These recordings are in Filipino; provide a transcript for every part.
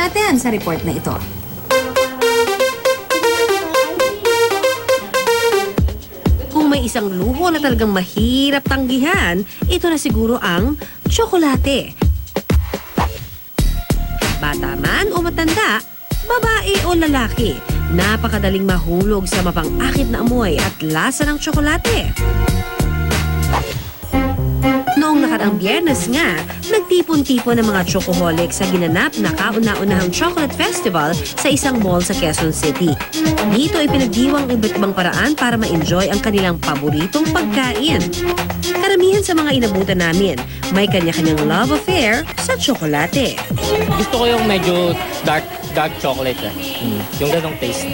natin sa report na ito. Kung may isang luho na talagang mahirap tanggihan, ito na siguro ang tsokolate. Bata man o matanda, babae o lalaki, napakadaling mahulog sa mapang-akit na amoy at lasa ng tsokolate. Noong biyernes nga, nagtipon-tipon ng mga chocoholic sa ginanap na kauna-unahang chocolate festival sa isang mall sa Quezon City. Dito ipinagdiwang iba't ibang paraan para ma-enjoy ang kanilang paboritong pagkain. Karamihan sa mga inabutan namin, may kanya-kanyang love affair sa tsokolate. Gusto ko yung medyo dark dark chocolate eh. Mm. Yung ganong taste.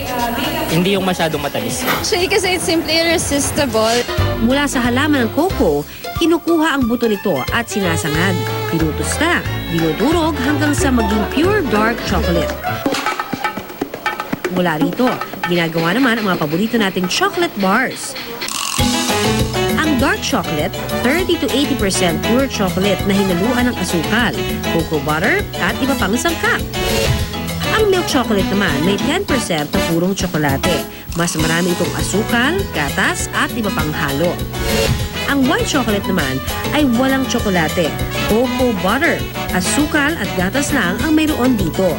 Hindi yung masyadong matamis. Actually, kasi it's simply irresistible. Mula sa halaman ng coco, kinukuha ang buto nito at sinasangag, tinutusta, dinudurog hanggang sa maging pure dark chocolate. Mula rito, ginagawa naman ang mga paborito nating chocolate bars. Ang dark chocolate, 30 to 80% pure chocolate na hinaluan ng asukal, cocoa butter at iba pang sangkap. Ang milk chocolate naman may 10% na purong tsokolate. Mas marami itong asukal, gatas at iba pang halo. Ang white chocolate naman ay walang tsokolate, cocoa butter, asukal at gatas lang ang mayroon dito.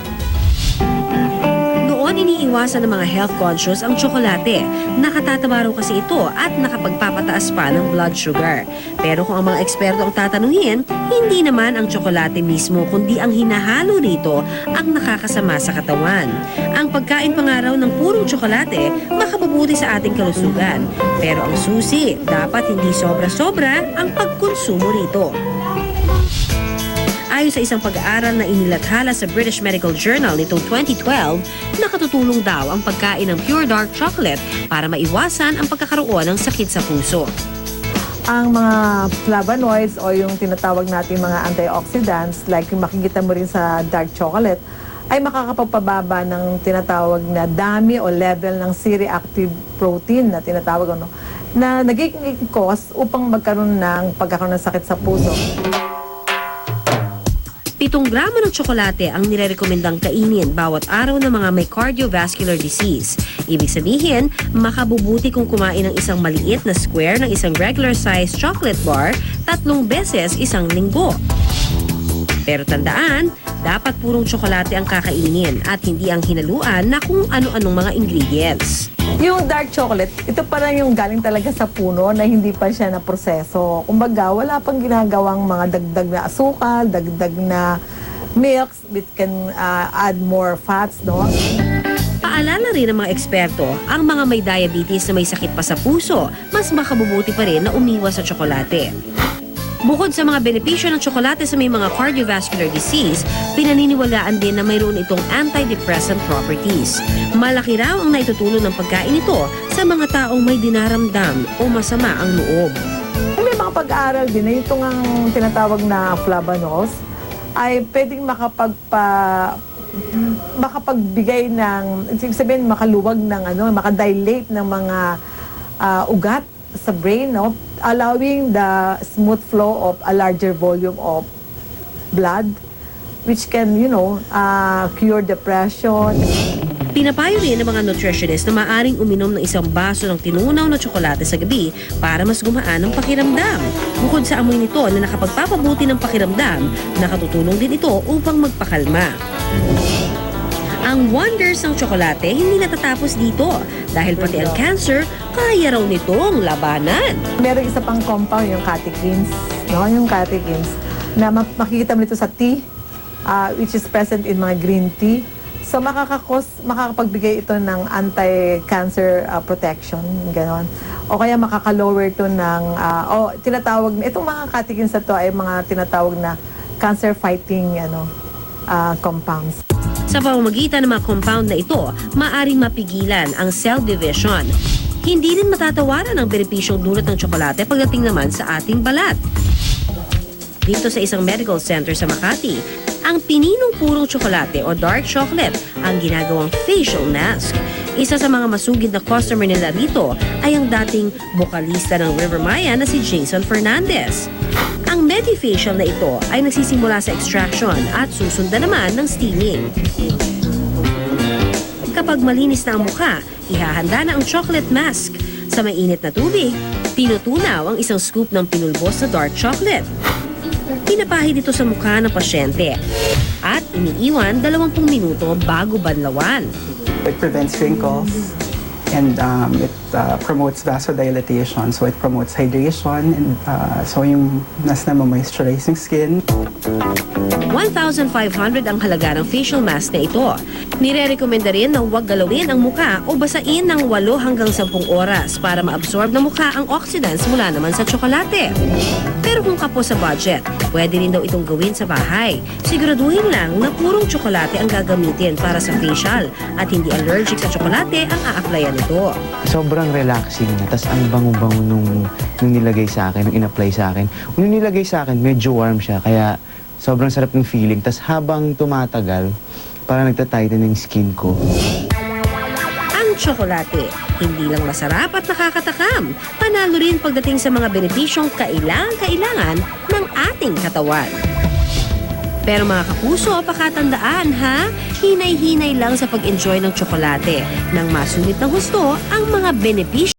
Noon iniiwasan ng mga health conscious ang tsokolate. Nakatataba raw kasi ito at nakapagpapataas pa ng blood sugar. Pero kung ang mga eksperto ang tatanungin, hindi naman ang tsokolate mismo kundi ang hinahalo rito ang nakakasama sa katawan. Ang pagkain pa nga ng purong tsokolate makabubuti sa ating kalusugan. Pero ang susi, dapat hindi sobra-sobra ang pagkonsumo rito. Ayon sa isang pag-aaral na inilathala sa British Medical Journal nitong 2012, nakatutulong daw ang pagkain ng pure dark chocolate para maiwasan ang pagkakaroon ng sakit sa puso. ang mga flavonoids o yung tinatawag natin mga antioxidants like makikita mo rin sa dark chocolate ay makakapagpababa ng tinatawag na dami o level ng C-reactive protein na tinatawag ano na nagiging cause upang magkaroon ng pagkakaroon ng sakit sa puso. Pitong gramo ng tsokolate ang nirerekomendang kainin bawat araw ng mga may cardiovascular disease. Ibig sabihin, makabubuti kung kumain ng isang maliit na square ng isang regular size chocolate bar tatlong beses isang linggo. Pero tandaan, dapat purong tsokolate ang kakainin at hindi ang hinaluan na kung ano-anong mga ingredients. Yung dark chocolate, ito parang yung galing talaga sa puno na hindi pa siya na proseso. Kumbaga, wala pang ginagawang mga dagdag na asukal, dagdag na milks, which can uh, add more fats, no? Paalala rin ng mga eksperto, ang mga may diabetes na may sakit pa sa puso, mas makabubuti pa rin na umiwas sa tsokolate. Bukod sa mga benepisyo ng tsokolate sa may mga cardiovascular disease, pinaniniwalaan din na mayroon itong antidepressant properties. Malaki raw ang naitutulong ng pagkain ito sa mga taong may dinaramdam o masama ang loob. May mga pag-aaral din na itong ang tinatawag na flavonols ay pwedeng makapagpa makapagbigay ng sabihin makaluwag ng ano makadilate ng mga ah, ugat sa brain no allowing the smooth flow of a larger volume of blood which can you know ah, cure depression Pinapayo rin ng mga nutritionist na maaring uminom ng isang baso ng tinunaw na tsokolate sa gabi para mas gumaan ang pakiramdam. Bukod sa amoy nito na nakapagpapabuti ng pakiramdam, nakatutulong din ito upang magpakalma. Ang wonders ng tsokolate hindi natatapos dito dahil pati ang cancer kaya raw nitong labanan. Meron isa pang compound, yung catechins, no? Yung catechins, na ma- makikita mo nito sa tea, ah, which is present in mga green tea. So makakakos, makakapagbigay ito ng anti-cancer ah, protection, ganon. O kaya makaka-lower ito ng, ah, o tinatawag, itong mga catechins na to ay mga tinatawag na cancer-fighting ano, ah, compounds. Sa pamamagitan ng mga compound na ito, maaring mapigilan ang cell division. Hindi rin matatawaran ang benepisyong dulot ng tsokolate pagdating naman sa ating balat. Dito sa isang medical center sa Makati, ang pininong purong tsokolate o dark chocolate ang ginagawang facial mask. Isa sa mga masugid na customer nila rito ay ang dating bokalista ng River Maya na si Jason Fernandez. Ang Medifacial na ito ay nagsisimula sa extraction at susundan naman ng steaming. Kapag malinis na ang mukha, ihahanda na ang chocolate mask. Sa mainit na tubig, tinutunaw ang isang scoop ng pinulbos na dark chocolate. Pinapahid ito sa mukha ng pasyente at iniiwan 20 minuto bago banlawan. It prevents wrinkles and um, it uh, promotes vasodilatation. So it promotes hydration and uh, so yung nas na moisturizing skin. 1,500 ang halaga ng facial mask na ito. Nire-recommenda rin na huwag galawin ang muka o basain ng 8 hanggang 10 oras para ma-absorb ng mukha ang oxidants mula naman sa tsokolate. Pero kung kapo sa budget, pwede rin daw itong gawin sa bahay. Siguraduhin lang na purong tsokolate ang gagamitin para sa facial at hindi allergic sa tsokolate ang a-applyan nito. sobrang relaxing na. Tapos ang bango-bango nung, nung nilagay sa akin, nung in-apply sa akin. Nung nilagay sa akin, medyo warm siya. Kaya sobrang sarap ng feeling. Tapos habang tumatagal, parang nagtatighten yung skin ko. Ang tsokolate, hindi lang masarap at nakakatakam. Panalo rin pagdating sa mga benepisyong kailangan-kailangan ng ating katawan. Pero mga kapuso, pakatandaan ha, hinay-hinay lang sa pag-enjoy ng tsokolate. Nang masunit ng husto ang mga benepisyo